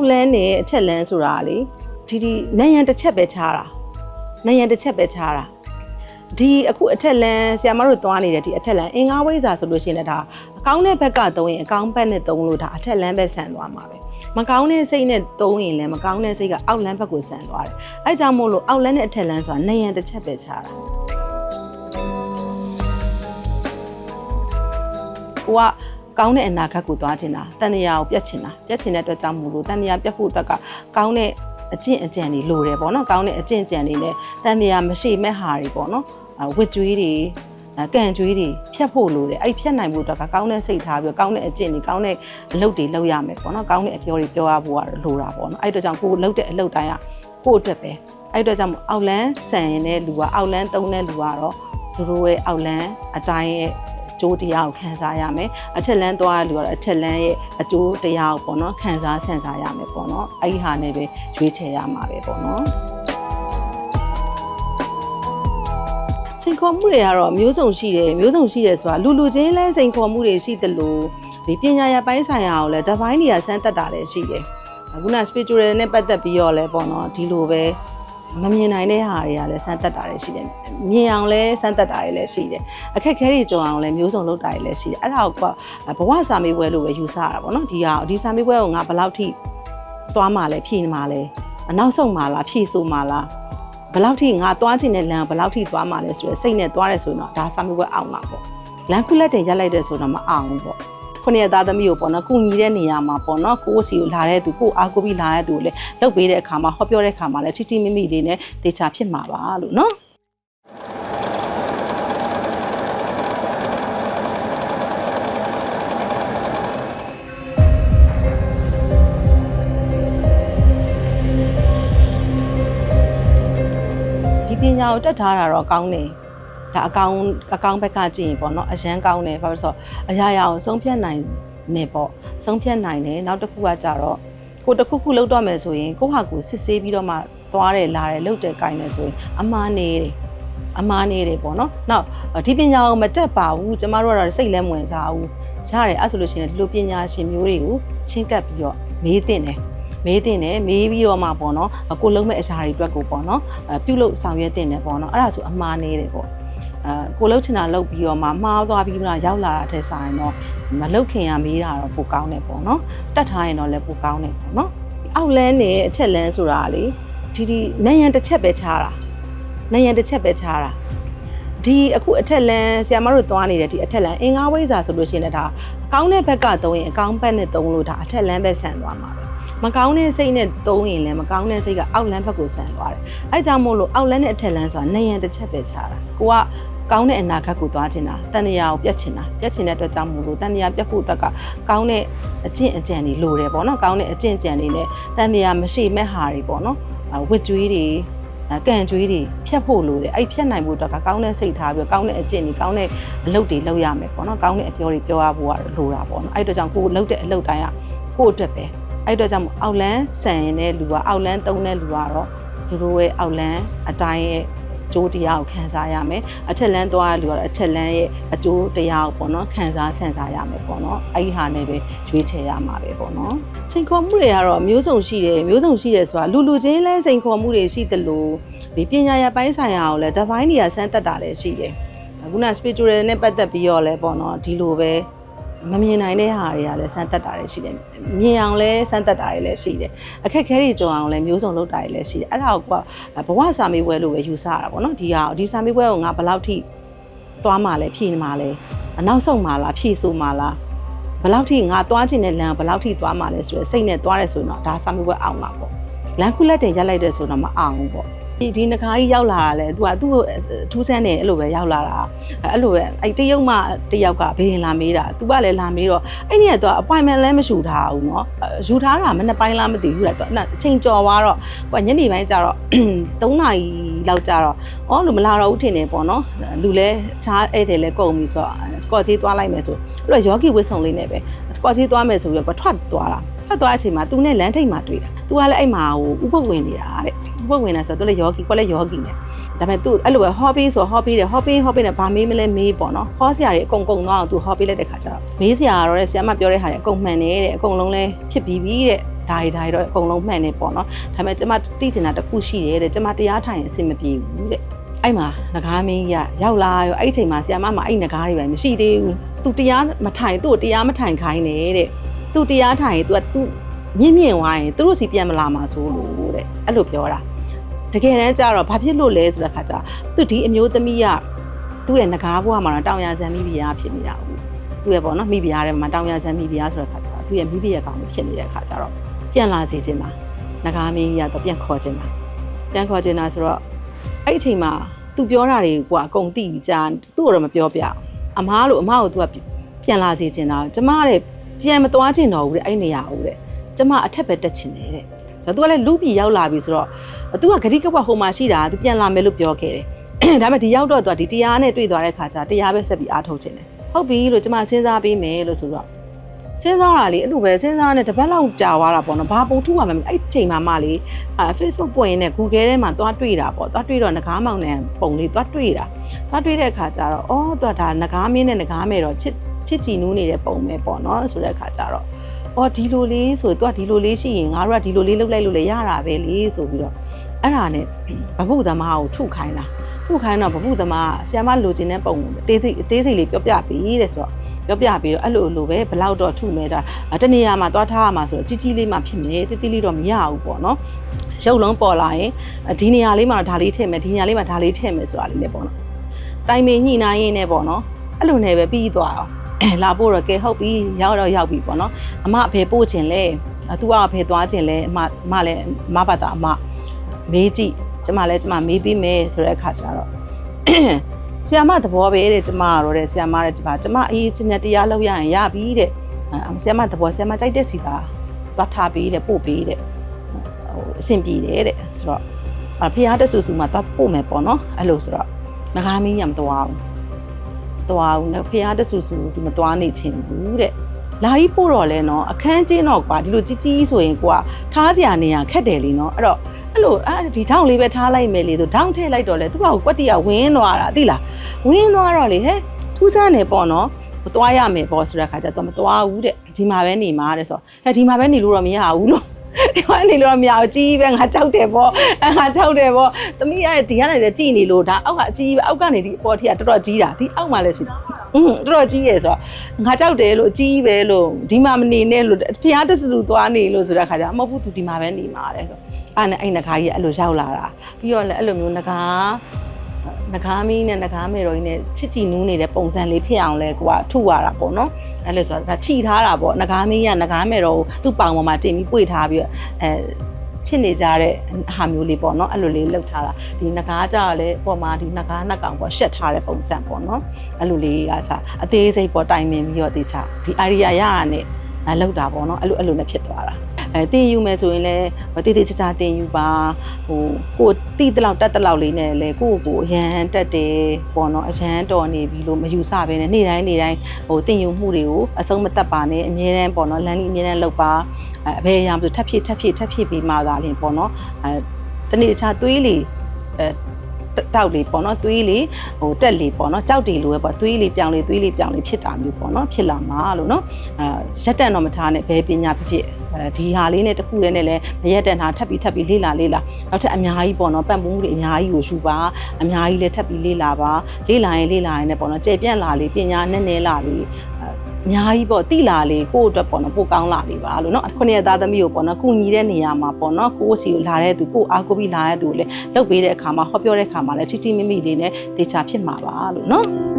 က်လန်းနဲ့အထက်လန်းဆိုတာလေဒီဒီနယံတစ်ချက်ပဲခြားတာနယံတစ်ချက်ပဲခြားတာဒီအခုအထက်လန်းဆရာမတို့သွားနေတဲ့ဒီအထက်လန်းအင်္ဂါဝိဇ္ဇာဆိုလို့ရှိရင်လည်းဒါအကောင်းတဲ့ဘက်ကသုံးရင်အကောင်းဘက်နဲ့သုံးလို့ဒါအထက်လန်းပဲဆန်သွားမှာပဲမကောင်းတဲ့စိတ်နဲ့သုံးရင်လည်းမကောင်းတဲ့စိတ်ကအောက်လန်းဘက်ကိုဆန်သွားတယ်အဲကြောင့်မို့လို့အောက်လန်းနဲ့အထက်လန်းဆိုတာနယံတစ်ချက်ပဲခြားတာကိုက ကောင်းတဲ့အနာဂတ်ကိုသွားချင်တာတန်တရားကိုပြတ်ချင်တာပြတ်ချင်တဲ့အတွက်ကြောင့်မို့လို့တန်တရားပြတ်ဖို့အတွက်ကကောင်းတဲ့အကျင့်အကြံတွေလိုတယ်ပေါ့နော်ကောင်းတဲ့အကျင့်အကြံတွေနဲ့တန်တရားမရှိမဲ့ဟာတွေပေါ့နော်အဝတ်ကြွေးတွေအဲကံကြွေးတွေဖြတ်ဖို့လိုတယ်အဲ့ဖြတ်နိုင်ဖို့အတွက်ကကောင်းတဲ့စိတ်ထားပြီးတော့ကောင်းတဲ့အကျင့်တွေကောင်းတဲ့အလုပ်တွေလုပ်ရမယ်ပေါ့နော်ကောင်းတဲ့အပြောတွေပြောရဖို့ကတော့လိုတာပေါ့နော်အဲ့အတွက်ကြောင့်ကိုယ်လုပ်တဲ့အလုပ်တိုင်းကကိုယ့်အတွက်ပဲအဲ့အတွက်ကြောင့်မို့အောက်လန်းဆန်ရင်တဲ့လူကအောက်လန်းတုံးတဲ့လူကတော့သူတို့ရဲ့အောက်လန်းအတိုင်းရဲ့ ကျိုးတရားကိုခံစားရမယ်အထက်လန်းသွားတဲ့လူကတော့အထက်လန်းရဲ့အကျိုးတရားကိုပေါ့နော်ခံစားဆင်စားရမယ်ပေါ့နော်အဲ့ဒီဟာနဲ့ပဲရွေးချယ်ရမှာပဲပေါ့နော်စိန်ခေါ်မှုတွေကတော့မျိုးစုံရှိတယ်မျိုးစုံရှိတယ်ဆိုတာလူလူချင်းလဲစိန်ခေါ်မှုတွေရှိသလိုဒီပညာရပိုင်းဆိုင်ရာကိုလည်းဒီဘိုင်းတွေကဆန်းတက်တာလည်းရှိတယ်အခုန spiritual နဲ့ပတ်သက်ပြီးတော့လဲပေါ့နော်ဒီလိုပဲ မမြင်နိုင်တဲ့ဟာတွေကလည်းစမ်းတက်တာတွေရှိတယ်မြင်အောင်လဲစမ်းတက်တာတွေလည်းရှိတယ်အခက်ခဲတွေကြုံအောင်လဲမျိုးစုံလုပ်တာတွေလည်းရှိတယ်အဲ့ဒါကိုကဘဝစာမေးပွဲလို့ပဲယူဆရတာပေါ့နော်ဒီဟာဒီစာမေးပွဲကိုငါဘယ်လောက်ထိသွားမှလဲဖြည့်မှလဲအနောက်ဆုံးမှလားဖြည့်ဆိုမှလားဘယ်လောက်ထိငါသွားချင်တဲ့လမ်းကိုဘယ်လောက်ထိသွားမှလဲဆိုရယ်စိတ်နဲ့သွားရဲဆိုရင်တော့ဒါစာမေးပွဲအောင်မှာပေါ့လမ်းခုလက်တင်ရက်လိုက်တဲ့ဆိုတော့မအောင်ဘူးပေါ့ ခုနှစ်သားသမီးကိုပေါ့နော်ကုညီတဲ့နေရာမှာပေါ့နော်ကိုယ့်စီကိုလာတဲ့သူကိုယ့်အားကိုပြီးလာတဲ့သူကိုလည်းလှုပ်ပေးတဲ့အခါမှာဟောပြောတဲ့အခါမှာလည်းထိထိမိမိလေးနဲ့တေချာဖြစ်မှာပါလို့နော်ဒီပညာကိုတက်ထားတာတော့ကောင်းတယ် ဒါအကောင်အကောင်ဘက်ကကြည့်ရင်ပေါ့နော်အရန်ကောင်းတယ်ဘာလို့လဲဆိုတော့အရာရာကိုဆုံးဖြတ်နိုင်နေပေါ့ဆုံးဖြတ်နိုင်တယ်နောက်တစ်ခုကကြတော့ကိုတစ်ခုခုလောက်တော့မယ်ဆိုရင်ကိုဟာကိုစစ်ဆေးပြီးတော့မှသွားတယ်လာတယ်လှုပ်တယ်ကိုင်းတယ်ဆိုရင်အမားနေတယ်အမားနေတယ်ပေါ့နော်နောက်ဒီပညာကိုမတက်ပါဘူးကျမတို့ကတော့စိတ်လည်းမဝင်စားဘူးရတယ်အဲ့ဆိုလို့ရှိရင်ဒီလိုပညာရှင်မျိုးတွေကိုချင်းကပ်ပြီးတော့မေးတင်တယ်မေးတင်တယ်မေးပြီးတော့မှပေါ့နော်ကိုလုံးမဲ့အရာတွေအတွက်ကိုပေါ့နော်အဲပြုတ်လို့ဆောင်ရွက်တင်တယ်ပေါ့နော်အဲ့ဒါဆိုအမှားနေတယ်ပေါ့ အဲကိုလုံးချင်တာလုပ်ပြီးတော့မှမှားသွားပြီးမှရောက်လာတာတဲ့ဆိုင်တော့မလုတ်ခင်ရမေးတာတော့ပိုကောင်းတယ်ပေါ့နော်တတ်ထားရင်တော့လည်းပိုကောင်းတယ်ပေါ့နော်အောက်လန်းနဲ့အထက်လန်းဆိုတာလေဒီဒီနယံတစ်ချက်ပဲခြားတာနယံတစ်ချက်ပဲခြားတာဒီအခုအထက်လန်းဆရာမတို့သွားနေတဲ့ဒီအထက်လန်းအင်္ဂါဝိဇ္ဇာဆိုလို့ရှိရင်လည်းဒါအကောင်းတဲ့ဘက်ကသုံးရင်အကောင်းဘက်နဲ့သုံးလို့ဒါအထက်လန်းပဲဆန်သွားမှာပဲ မကောင်းတဲ့စိတ်နဲ့သုံးရင်လည်းမကောင်းတဲ့စိတ်ကအောက်လန်းဘက်ကိုဆန်သွားတယ်။အဲကြောင့်မို့လို့အောက်လန်းနဲ့အထက်လန်းဆိုတာနေရန်တစ်ချက်ပဲခြားတာ။ကိုကကောင်းတဲ့အနာဂတ်ကိုသွားချင်တာတန်တရားကိုပြတ်ချင်တာပြတ်ချင်တဲ့အတွက်ကြောင့်မို့လို့တန်တရားပြတ်ဖို့အတွက်ကကောင်းတဲ့အကျင့်အကြံတွေလိုတယ်ပေါ့နော်ကောင်းတဲ့အကျင့်အကြံတွေနဲ့တန်တရားမရှိမဲ့ဟာတွေပေါ့နော်အဝတ်ကြွေးတွေအဲကံကြွေးတွေဖြတ်ဖို့လိုတယ်အဲ့ဖြတ်နိုင်ဖို့အတွက်ကကောင်းတဲ့စိတ်ထားပြီးတော့ကောင်းတဲ့အကျင့်တွေကောင်းတဲ့အလုပ်တွေလုပ်ရမယ်ပေါ့နော်ကောင်းတဲ့အပြောတွေပြောရဖို့ကတော့လိုတာပေါ့နော်အဲ့အတွက်ကြောင့်ကိုယ်လုပ်တဲ့အလုပ်တိုင်းကကိုယ့်အတွက်ပဲ အဲ့တော့ကြောင့်မို့အောက်လန်းဆန်ရင်တဲ့လူကအောက်လန်းတုံးတဲ့လူကတော့သူတို့ရဲ့အောက်လန်းအတိုင်းရဲ့အကျိုးတရားကိုခံစားရမယ်အထက်လန်းသွားတဲ့လူကတော့အထက်လန်းရဲ့အကျိုးတရားကိုပေါ့နော်ခံစားဆင်စားရမယ်ပေါ့နော်အဲ့ဒီဟာနဲ့ပဲရွေးချယ်ရမှာပဲပေါ့နော်စိန်ခေါ်မှုတွေကတော့မျိုးစုံရှိတယ်မျိုးစုံရှိတယ်ဆိုတာလူလူချင်းလဲစိန်ခေါ်မှုတွေရှိသလိုဒီပညာရပိုင်းဆိုင်ရာကိုလည်းဒီဘိုင်းတွေကဆန်းတက်တာလည်းရှိတယ်အခုန spiritual နဲ့ပတ်သက်ပြီးတော့လဲပေါ့နော်ဒီလိုပဲ မမြင်နိုင်တဲ့ဟာတွေကလည်းစမ်းသက်တာတွေရှိတယ်မြင်အောင်လည်းစမ်းသက်တာတွေလည်းရှိတယ်အခက်ခဲတွေကြုံအောင်လည်းမျိုးစုံလုပ်တာတွေလည်းရှိတယ်အဲ့ဒါကိုကဘဝစာမေးပွဲလို့ပဲယူဆရတာပေါ့နော်ဒီဟာဒီစာမေးပွဲကိုငါဘယ်လောက်ထိသွားမှလဲဖြည့်မှလဲအနောက်ဆုံးမှလားဖြည့်ဆိုမှလားဘယ်လောက်ထိငါသွားချင်တဲ့လမ်းကိုဘယ်လောက်ထိသွားမှလဲဆိုရယ်စိတ်နဲ့သွားရဲဆိုရင်တော့ဒါစာမေးပွဲအောင်မှာပေါ့လမ်းခုလက်တင်ရက်လိုက်တဲ့ဆိုတော့မအောင်ဘူးပေါ့ ဒီဒီနှခါကြီးရောက်လာတာလေသူကသူ့ကိုထူးဆန်းတယ်အဲ့လိုပဲရောက်လာတာအဲ့လိုပဲအဲ့တရုတ်မှတယောက်ကဘေးရင်လာမေးတာသူကလည်းလာမေးတော့အဲ့ဒီကတော့ appointment လည်းမယူထားဘူးเนาะယူထားတာမနေ့ပိုင်းလားမသိဘူးလေသူအချိန်ကြော်သွားတော့ဟိုညနေပိုင်းကျတော့ 3နာရီလောက်ကျတော့အော်လူမလာတော့ဘူးထင်တယ်ပေါ့နော်လူလဲချားဧည့်တယ်လဲကုန်ပြီဆိုတော့စကော့ချေးသွားလိုက်မယ်ဆိုအဲ့တော့ယောဂီဝစ်ဆောင်လေးနဲ့ပဲစကော့ချေးသွားမယ်ဆိုပြီးတော့ထွက်သွားတာ ထွက်သွားတဲ့အချိန်မှာသူနဲ့လမ်းထိပ်မှာတွေ့တာသူကလည်းအဲ့မှာဟိုဥပုပ်ဝင်နေတာတဲ့ဥပုပ်ဝင်နေဆိုတော့သူလည်းယောဂီကိုလည်းယောဂီနဲ့ဒါပေမဲ့သူအဲ့လိုပဲ hobby ဆို hobby တယ် hobby hobby နဲ့ဗာမေးမလဲမေးပေါ့နော်ဟောဆရာတွေအကုန်ကုန်တော့သူ hobby လိုက်တဲ့ခါကျတော့မေးဆရာကတော့တဲ့ဆရာမပြောတဲ့ဟာတွေအကုန်မှန်တယ်တဲ့အကုန်လုံးလဲဖြစ်ပြီးပြီတဲ့ဒါရီဒါရီတော့အကုန်လုံးမှန်နေပေါ့နော်ဒါပေမဲ့ကျမသိချင်တာတစ်ခုရှိတယ်တဲ့ကျမတရားထိုင်ရင်အဆင်မပြေဘူးတဲ့အဲ့မှာငကားမင်းကြီးကရောက်လာရောအဲ့ဒီအချိန်မှာဆီယမမှာအဲ့ငကားတွေပဲမရှိသေးဘူးသူတရားမထိုင်သူ့ကိုတရားမထိုင်ခိုင်းနေတဲ့ သူတရားထိုင်ရင် तू ကသူမြင့်မြင့်ဝိုင်းရင်သူတို့စီပြန်မလာမှာဆိုလို့တဲ့အဲ့လိုပြောတာတကယ်တမ်းကျတော့ဘာဖြစ်လို့လဲဆိုတဲ့ခါကျသူဒီအမျိုးသမီးကသူ့ရဲ့ငကားဘွားမှာတော့တောင်ရဇံမိဖုရားဖြစ်နေတာဘူးသူ့ရဲ့ပေါ့နော်မိဖုရားထဲမှာတောင်ရဇံမိဖုရားဆိုတဲ့ခါကျတော့သူ့ရဲ့မိဖုရားကောင်ဖြစ်နေတဲ့ခါကျတော့ပြန်လာစီခြင်းလားငကားမင်းကြီးကတော့ပြန်ခေါ်ခြင်းလားပြန်ခေါ်ခြင်းလားဆိုတော့အဲ့ဒီအချိန်မှာသူပြောတာတွေကအကုန်သိပြီးကြာသူ့ကိုတော့မပြောပြအောင်အမားလို့အမားကိုသူကပြန်လာစီခြင်းလားကျမတဲ့ ပြန်မသွားချင်တော့ဘူးတဲ့အဲ့နေရာဦးတဲ့ကျမအထက်ပဲတက်ချင်တယ်တဲ့ဆိုတော့သူကလည်းလူပြည်ရောက်လာပြီဆိုတော့သူကဂရိကဝဟိုမှာရှိတာသူပြန်လာမယ်လို့ပြောခဲ့တယ်ဒါပေမဲ့ဒီရောက်တော့သူကဒီတရားနဲ့တွေ့သွားတဲ့ခါကျတရားပဲဆက်ပြီးအားထုတ်ချင်တယ်ဟုတ်ပြီလို့ကျမစဉ်းစားပေးမယ်လို့ဆိုတော့ စဉ်းစားတာလေအဲ့လိုပဲစဉ်းစားနေတပတ်လောက်ကြာသွားတာပေါ့နော်ဘာပုံထူပါမလဲအဲ့ချိန်မှာမှလေအာ Facebook ပွင့်နေ Google ထဲမှာသွားတွေ့တာပေါ့သွားတွေ့တော့ငကားမောင်နဲ့ပုံလေးသွားတွေ့တာသွားတွေ့တဲ့အခါကျတော့အော်သူကဒါငကားမင်းနဲ့ငကားမယ်တော့ချစ်ချစ်ကြည်နူးနေတဲ့ပုံပဲပေါ့နော်ဆိုတဲ့အခါကျတော့အော်ဒီလိုလေးဆိုသူကဒီလိုလေးရှိရင်ငါတို့ကဒီလိုလေးလုပ်လိုက်လို့လည်းရတာပဲလေဆိုပြီးတော့အဲ့ဒါနဲ့ဗဗုသမားကိုထုခိုင်းတာထုခိုင်းတော့ဗဗုသမားဆီယမလိုချင်တဲ့ပုံကိုတေးစိအသေးစိတ်လေးပြောပြပေးတဲ့ဆိုတော့ ပြောပြပြီးတော့အဲ့လိုလိုပဲဘလောက်တော့ထုမဲတာတနေရာမှာသွားထားရမှာဆိုတော့ကြီးကြီးလေးမှဖြစ်မယ်တိတိလေးတော့မရဘူးပေါ့နော်ရုပ်လုံးပေါ်လာရင်ဒီနေရာလေးမှာဒါလေးထည့်မယ်ဒီနေရာလေးမှာဒါလေးထည့်မယ်ဆိုတာလေးလည်းပေါ့နော်တိုင်ပင်ညှိနှိုင်းရင်းနဲ့ပေါ့နော်အဲ့လိုနဲ့ပဲပြီးသွားအောင်လာဖို့တော့ကဲဟုတ်ပြီရောက်တော့ရောက်ပြီပေါ့နော်အမအဖေပို့ခြင်းလဲသူကဖေသွားခြင်းလဲအမအမလည်းအမဘာသာအမမေးကြည့်ကျမလည်းကျမမေးပြီးမယ်ဆိုတဲ့အခါကျတော့ ဆီယမသဘောပဲတဲ့ကျမကတော့တဲ့ဆီယမတဲ့ဒီပါကျမအရေးချင်းနဲ့တရားလောက်ရရင်ရပြီတဲ့ဆီယမသဘောဆီယမကြိုက်တဲ့စီတာသွားထားပြီးတဲ့ပို့ပြီးတဲ့ဟိုအဆင်ပြေတယ်တဲ့ဆိုတော့အဖေအားတက်ဆူဆူမှာသွားပို့မယ်ပေါ့နော်အဲ့လိုဆိုတော့ငကားမင်းညမသွားဘူးသွားဘူးနော်ဖေအားတက်ဆူဆူဒီမသွားနေချင်ဘူးတဲ့လာကြီးပို့တော့လဲနော်အခန်းကျင်းတော့ကွာဒီလိုကြီးကြီးဆိုရင်ကွာထားစရာနေရာခက်တယ်လीနော်အဲ့တော့ အဲ့လိုအဲဒီထောင်လေးပဲထားလိုက်မယ်လေဆိုထောင်ထည့်လိုက်တော့လေသူကကွက်တီကဝင်းသွားတာသိလားဝင်းသွားတော့လေဟဲ့ထူးဆန်းနေပေါ့နော်မသွားရမယ်ပေါ့ဆိုတဲ့ခါကျတော့မသွားဘူးတဲ့ဒီမှာပဲနေမှာတဲ့ဆိုတော့ဟဲ့ဒီမှာပဲနေလို့တော့မရဘူးလို့ဒီမှာနေလို့တော့မရဘူးကြီးပဲငါကြောက်တယ်ပေါ့အဲငါကြောက်တယ်ပေါ့သမီးကဒီကနေကြည်နေလို့ဒါအောက်ကအကြီးပဲအောက်ကနေဒီပေါ်ထီကတော်တော်ကြီးတာဒီအောက်မှာလည်းရှိတယ်อืมတော်တော်ကြီးရယ်ဆိုတော့ငါကြောက်တယ်လို့အကြီးပဲလို့ဒီမှာမနေနဲ့လို့ဖျားတဆူသွားနေလို့ဆိုတဲ့ခါကျမဟုတ်ဘူးသူဒီမှာပဲနေမှာတဲ့ဆို အဲ့နဲ့အဲ့နဂါကြီးကအဲ့လိုရောက်လာတာပြီးတော့လည်းအဲ့လိုမျိုးနဂါနဂါမီးနဲ့နဂါမေတော်ကြီးနဲ့ချစ်ကြည်နူးနေတဲ့ပုံစံလေးဖြစ်အောင်လဲကိုကထုရတာပေါ့နော်အဲ့လိုဆိုတော့ဒါခြိထားတာပေါ့နဂါမီးကနဂါမေတော်ကိုသူ့ပေါင်ပေါ်မှာတင်ပြီးပွေထားပြီးတော့အဲချစ်နေကြတဲ့ဟာမျိုးလေးပေါ့နော်အဲ့လိုလေးလှုပ်ထားတာဒီငကားကြတော့လေပုံမှာဒီငကားနှက်ကောင်ပေါ့ရှက်ထားတဲ့ပုံစံပေါ့နော်အဲ့လိုလေးကစားအသေးစိတ်ပေါ့တိုင်ပင်ပြီးတော့တေချာဒီ idea ရရနဲ့ အဲလောက်တာပေါ့နော်အဲ့လိုအဲ့လိုနဲ့ဖြစ်သွားတာအဲတင်ယူမယ်ဆိုရင်လည်းတေးသေးချာချာတင်ယူပါဟိုကိုတိတလောက်တက်တလောက်လေးနဲ့လေကိုကိုအရန်တက်တယ်ပေါ့နော်အရန်တော်နေပြီလို့မယူဆဘဲနဲ့နေ့တိုင်းနေ့တိုင်းဟိုတင်ယူမှုတွေကိုအဆုံးမတက်ပါနဲ့အမြဲတမ်းပေါ့နော်လမ်းလေးအမြဲတမ်းလောက်ပါအဲအဘယ်အရာမှထပ်ဖြစ်ထပ်ဖြစ်ထပ်ဖြစ်ပြီးမှသာလင်ပေါ့နော်အဲတနေ့တခြားသွေးလီအဲ တောက်လေးပေါ့နော်သွေးလေးဟိုတက်လေးပေါ့နော်ကြောက်တီလိုပဲပေါ့သွေးလေးပြောင်းလေးသွေးလေးပြောင်းလေးဖြစ်တာမျိုးပေါ့နော်ဖြစ်လာမှာလို့နော်အဲရက်တန်တော့မထားနဲ့ဘယ်ပညာဖြစ်ဖြစ်အဲဒီဟာလေးနဲ့တခုလေးနဲ့လည်းမရက်တန်တာထပ်ပြီးထပ်ပြီးလေးလာလေးလာနောက်ထပ်အများကြီးပေါ့နော်ပံ့ပိုးမှုတွေအများကြီးကိုယူပါအများကြီးလည်းထပ်ပြီးလေးလာပါလေးလာရင်လေးလာရင်လည်းပေါ့နော်ကျေပြန့်လာလေးပညာနဲ့နဲ့လာလေးအ အများကြီးပေါ့တိလာလေးကို့အတွက်ပေါ့နော်ပိုကောင်းလာလေးပါလို့နော်ခုနှစ်ရသားသမီးကိုပေါ့နော်ကုညီတဲ့နေရာမှာပေါ့နော်ကို့စီကိုလာတဲ့သူကို့အားကိုပြီးလာတဲ့သူကိုလည်းလှုပ်ပေးတဲ့အခါမှာဟောပြောတဲ့အခါမှာလည်းထိထိမိမိလေးနဲ့တေချာဖြစ်မှာပါလို့နော်